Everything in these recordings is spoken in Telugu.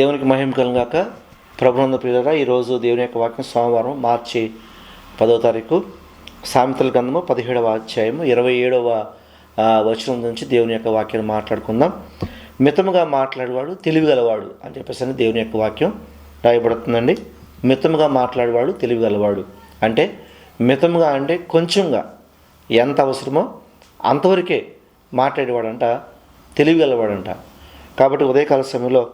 దేవునికి మహిమ కలుగాక ప్రభునంద ప్రియులరా ఈరోజు దేవుని యొక్క వాక్యం సోమవారం మార్చి పదో తారీఖు. సామెతల గ్రంథము పదిహేడవ అధ్యాయము ఇరవై ఏడవ వచనం నుంచి దేవుని యొక్క వాక్యాన్ని మాట్లాడుకుందాం. మితముగా మాట్లాడేవాడు తెలివిగలవాడు అని చెప్పేసి దేవుని యొక్క వాక్యం రాయబడుతుందండి. మితముగా మాట్లాడేవాడు తెలివిగలవాడు అంటే మితముగా అంటే కొంచెంగా ఎంత అవసరమో అంతవరకే మాట్లాడేవాడంట తెలివిగలవాడంట. కాబట్టి ఉదయకాల సమయంలో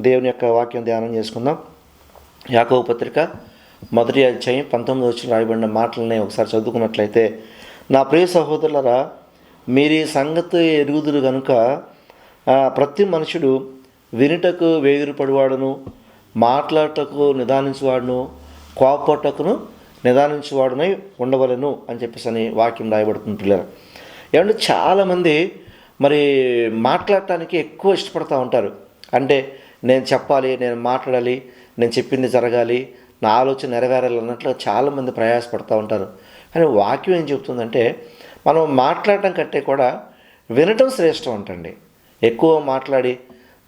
దేవుని యొక్క వాక్యం ధ్యానం చేసుకుందాం. యాకవ పత్రిక మొదటి అధ్యాయం పంతొమ్మిది వచ్చిన రాయబడిన మాటలని ఒకసారి చదువుకున్నట్లయితే నా ప్రియ సహోదరులరా మీరు ఈ సంగతి ఎరుగుదురు కనుక ప్రతి మనుషుడు వినుటకు వేగిరపడివాడును మాట్లాడటకు నిదానించేవాడును కోపటకును నిదానించేవాడునై ఉండవలను అని చెప్పేసి అని వాక్యం రాయబడుతుంది పిల్లలు. ఏమంటే చాలామంది మరి మాట్లాడటానికి ఎక్కువ ఇష్టపడతా ఉంటారు. అంటే నేను చెప్పాలి నేను మాట్లాడాలి నేను చెప్పింది జరగాలి నా ఆలోచన నెరవేరాలి అన్నట్లు చాలామంది ప్రయాసపడుతూ ఉంటారు. కానీ వాక్యం ఏం చెప్తుందంటే మనం మాట్లాడటం కంటే కూడా వినటం శ్రేష్టం అంటండి. ఎక్కువ మాట్లాడి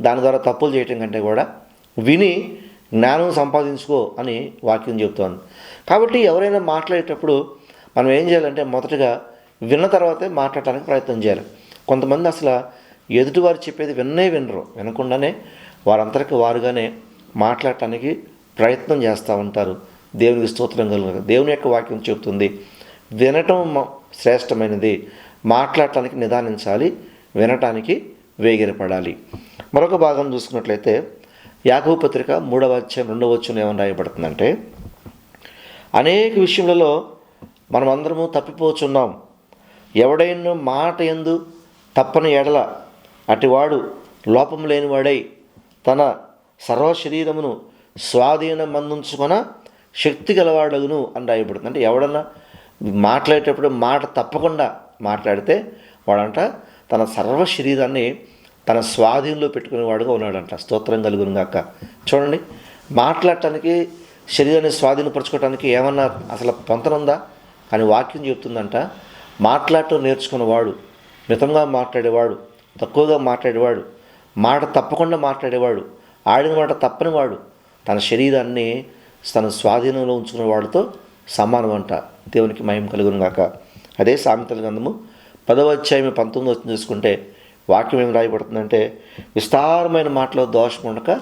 దాని ద్వారా తప్పులు చేయటం కంటే కూడా విని జ్ఞానం సంపాదించుకో అని వాక్యం చెబుతోంది. కాబట్టి ఎవరైనా మాట్లాడేటప్పుడు మనం ఏం చేయాలంటే మొదటగా విన్న తర్వాతే మాట్లాడటానికి ప్రయత్నం చేయాలి. కొంతమంది అసలు ఎదుటివారు చెప్పేది విన్నే వినరు వినకుండానే వారంతరికి వారుగానే మాట్లాడటానికి ప్రయత్నం చేస్తూ ఉంటారు. దేవునికి స్తోత్రం కలుగు దేవుని యొక్క వాక్యం చెబుతుంది వినటం శ్రేష్టమైనది. మాట్లాడటానికి నిదానించాలి వినటానికి వేగిరపడాలి. మరొక భాగం చూసుకున్నట్లయితే యాకవ పత్రిక మూడవ అధ్యాయం రెండవ వచ్చిన ఏమని రాయబడుతుందంటే అనేక విషయములలో మనమందరము తప్పిపోచున్నాం. ఎవడైనా మాట ఎందు తప్పని ఎడల అటివాడు లోపం లేనివాడై తన సర్వ శరీరమును స్వాధీనం అందించుకున్న శక్తి గలవాడగును అని రాయబడుతుంది అంటే ఎవడన్నా మాట్లాడేటప్పుడు మాట తప్పకుండా మాట్లాడితే వాడంట తన సర్వ శరీరాన్ని తన స్వాధీనంలో పెట్టుకునేవాడుగా ఉన్నాడంట. స్తోత్రం కలుగును గాక. చూడండి మాట్లాడటానికి శరీరాన్ని స్వాధీనపరచుకోవటానికి ఏమన్నా అసలు పొంతనుందా? కానీ వాక్యం చెప్తుందంట మాట్లాడటం నేర్చుకున్నవాడు మితంగా మాట్లాడేవాడు తక్కువగా మాట్లాడేవాడు మాట తప్పకుండా మాట్లాడేవాడు ఆడిన మాట తప్పని వాడు తన శరీరాన్ని తన స్వాధీనంలో ఉంచుకున్న వాడితో సమానం అంట. దేవునికి మయం కలుగును గాక. అదే సామెతల గంధము పదవ అధ్యాయం పంతొమ్మిది వచ్చిన చూసుకుంటే వాక్యం ఏం రాయబడుతుందంటే విస్తారమైన మాటలో దోషం ఉండక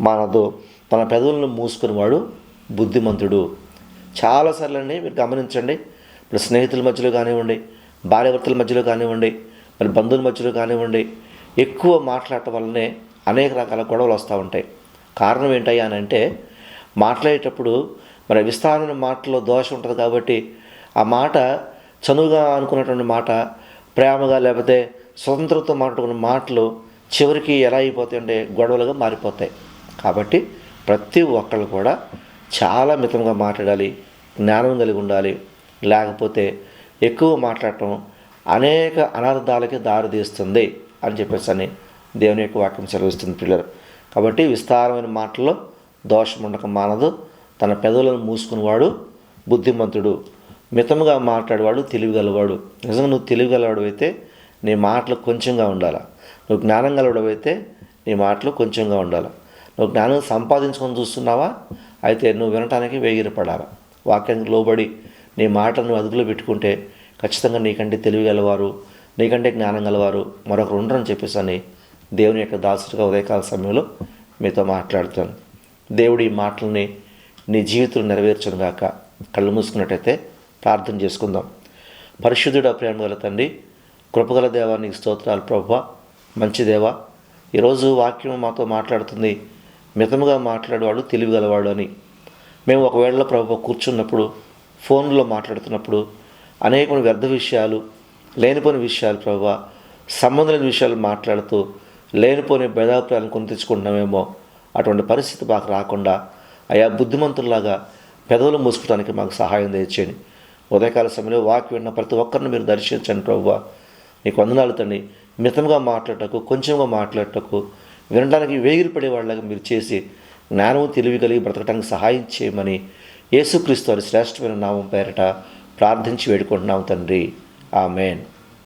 మానదు. తన పెదవులను మూసుకునేవాడు బుద్ధిమంతుడు. చాలాసార్లు అండి మీరు గమనించండి. ఇప్పుడు స్నేహితుల మధ్యలో కానివ్వండి భార్యాభర్తల మధ్యలో కానివ్వండి మరి బంధువుల మధ్యలో కానివ్వండి ఎక్కువ మాట్లాడటం వల్లనే అనేక రకాల గొడవలు వస్తూ ఉంటాయి. కారణం ఏంటయ్యా అని అంటే మాట్లాడేటప్పుడు మరి విస్తారమైన మాటలో దోషం ఉంటుంది కాబట్టి ఆ మాట చనువుగా అనుకున్నటువంటి మాట ప్రేమగా లేకపోతే స్వతంత్రంతో మాట్లాడుకున్న మాటలు చివరికి ఎలా అయిపోతాయి అంటే గొడవలుగా మారిపోతాయి. కాబట్టి ప్రతి ఒక్కళ్ళు కూడా చాలా మితంగా మాట్లాడాలి జ్ఞానం కలిగి ఉండాలి. లేకపోతే ఎక్కువ మాట్లాడటం అనేక అనర్థాలకి దారితీస్తుంది. అని చెప్పేసి అని దేవుని యొక్క వాక్యం సెలవిస్తుంది పిల్లలు. కాబట్టి విస్తారమైన మాటల్లో దోషం ఉండక మానదు. తన పెదవులను మూసుకునేవాడు బుద్ధిమంతుడు. మితముగా మాట్లాడేవాడు తెలివిగలవాడు. నిజంగా నువ్వు తెలివిగలవాడు అయితే నీ మాటలు కొంచెంగా ఉండాలి. నువ్వు జ్ఞానం గలవాడు అయితే నీ మాటలు కొంచెంగా ఉండాలి. నువ్వు జ్ఞానం సంపాదించుకొని చూస్తున్నావా? అయితే నువ్వు వినటానికి వేగిరపడాలి. వాక్యానికి లోబడి నీ మాటను అదుపులో పెట్టుకుంటే ఖచ్చితంగా నీకంటే తెలివిగలవారు నీకంటే జ్ఞానం గలవారు మరొకరు ఉండరని చెప్పేసి అని దేవుని యొక్క దాసుడిగా ఉదయకాల సమయంలో మీతో మాట్లాడుతాను. దేవుడు ఈ మాటలని నీ జీవితంలో నెరవేర్చను గాక. కళ్ళు మూసుకున్నట్టయితే ప్రార్థన చేసుకుందాం. పరిశుద్ధుడ ప్రేమ గల తండ్రి కృపగల దేవానికి స్తోత్రాలు ప్రభా మంచి దేవా ఈరోజు వాక్యం మాతో మాట్లాడుతుంది. మితముగా మాట్లాడేవాడు తెలివిగలవాడు అని. మేము ఒకవేళ ప్రభు కూర్చున్నప్పుడు ఫోన్లో మాట్లాడుతున్నప్పుడు అనేక వ్యర్థ విషయాలు లేనిపోని విషయాలు ప్రభావ సంబంధం లేని విషయాలు మాట్లాడుతూ లేనిపోని భేదాభిప్రాయాలను కొని తెచ్చుకుంటున్నామేమో అటువంటి పరిస్థితి మాకు రాకుండా అయా బుద్ధిమంతుల్లాగా పెదవులు మూసుకోవడానికి మాకు సహాయం తెచ్చేయండి ఉదయకాల సమయంలో వాక్యం విన్న ప్రతి ఒక్కరిని మీరు దర్శించండి ప్రభువ నీకు వందనాలు తండ్రి. మితంగా మాట్లాడటకు కొంచెంగా మాట్లాడటకు వినడానికి వేగిరిపడే వాళ్ళగా మీరు చేసి జ్ఞానము తెలివి కలిగి బ్రతకడానికి సహాయం చేయమని యేసుక్రీస్తు వారి శ్రేష్టమైన నామం పేరట ప్రార్థించి వేడుకుంటున్నాం తండ్రి. ఆమెన్